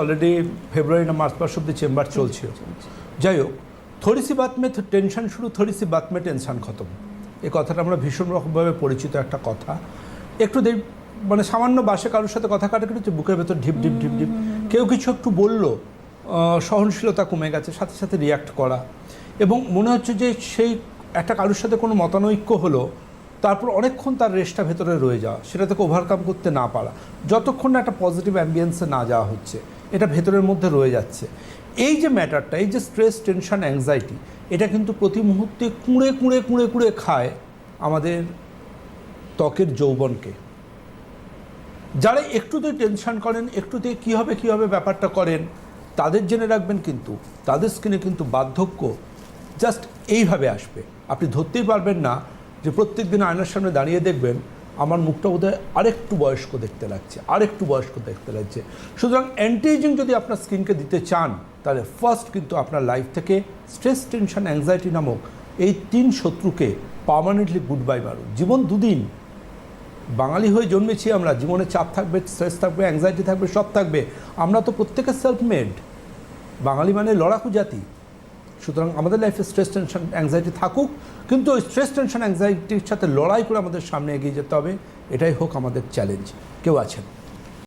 Already ফেব্রুয়ারি না March মাস অব্দি chamber চলছে। যাই হোক থোড়ি সি বাত মে টেনশন শুরু থোড়ি সি বাত মে টেনশন খতম। এই কথাটা আমরা ভীষণ রকমভাবে পরিচিত একটা কথা। একটু দেখ মানে সামান্য বাসে কারোর সাথে কথা কাটাকাটি হচ্ছে বুকের ভেতর ঢিপ ঢিপ ঢিপ ঢিপ। কেউ কিছু একটু বলল সহনশীলতা কমে গেছে সাথে সাথে রিয়াক্ট করা। এবং মনে হচ্ছে যে সেই একটা কারোর সাথে কোনো মতানৈক্য হলো তারপর অনেকক্ষণ তার রেস্টটা ভেতরে রয়ে যাওয়া, সেটা থেকে ওভারকাম করতে না পারা, যতক্ষণ না একটা পজিটিভ অ্যাম্বিয়েন্সে না যাওয়া হচ্ছে, এটা ভেতরের মধ্যে রয়ে যাচ্ছে। এই যে ম্যাটারটা এই যে স্ট্রেস টেনশন অ্যাংজাইটি এটা কিন্তু প্রতি মুহূর্তে কুঁড়ে কুঁড়ে কুঁড়ে কুঁড়ে খায় আমাদের ত্বকের যৌবনকে। যারা একটুতেই টেনশন করেন একটুতে কী হবে কী হবে ব্যাপারটা করেন, তাদের জেনে রাখবেন কিন্তু, তাদের স্কিনে কিন্তু বার্ধক্য জাস্ট এইভাবে আসবে। আপনি ধরতেই পারবেন না যে প্রত্যেক দিন আয়নার সামনে দাঁড়িয়ে দেখবেন আমার মুখটা বোধহয় আরেকটু বয়স্ক দেখতে লাগছে, আরেকটু বয়স্ক দেখতে লাগছে। সুতরাং অ্যান্টি এজিং যদি আপনার স্কিনকে দিতে চান, তাহলে ফার্স্ট কিন্তু আপনার লাইফ থেকে স্ট্রেস টেনশন অ্যাংজাইটি নামক এই তিন শত্রুকে পার্মানেন্টলি গুড বাই মারুন। জীবন দুদিন, বাঙালি হয়ে জন্মেছি আমরা, জীবনে চাপ থাকবে স্ট্রেস থাকবে অ্যাংজাইটি থাকবে, সব থাকবে। আমরা তো প্রত্যেকের সেলফ মেড বাঙালি মানে লড়াকু জাতি। সুতরাং আমাদের লাইফে স্ট্রেস টেনশন অ্যাংজাইটি থাকুক, কিন্তু ওই স্ট্রেস টেনশন অ্যাংজাইটির সাথে লড়াই করে আমাদের সামনে এগিয়ে যেতে হবে, এটাই হোক আমাদের চ্যালেঞ্জ কেউ আছেন?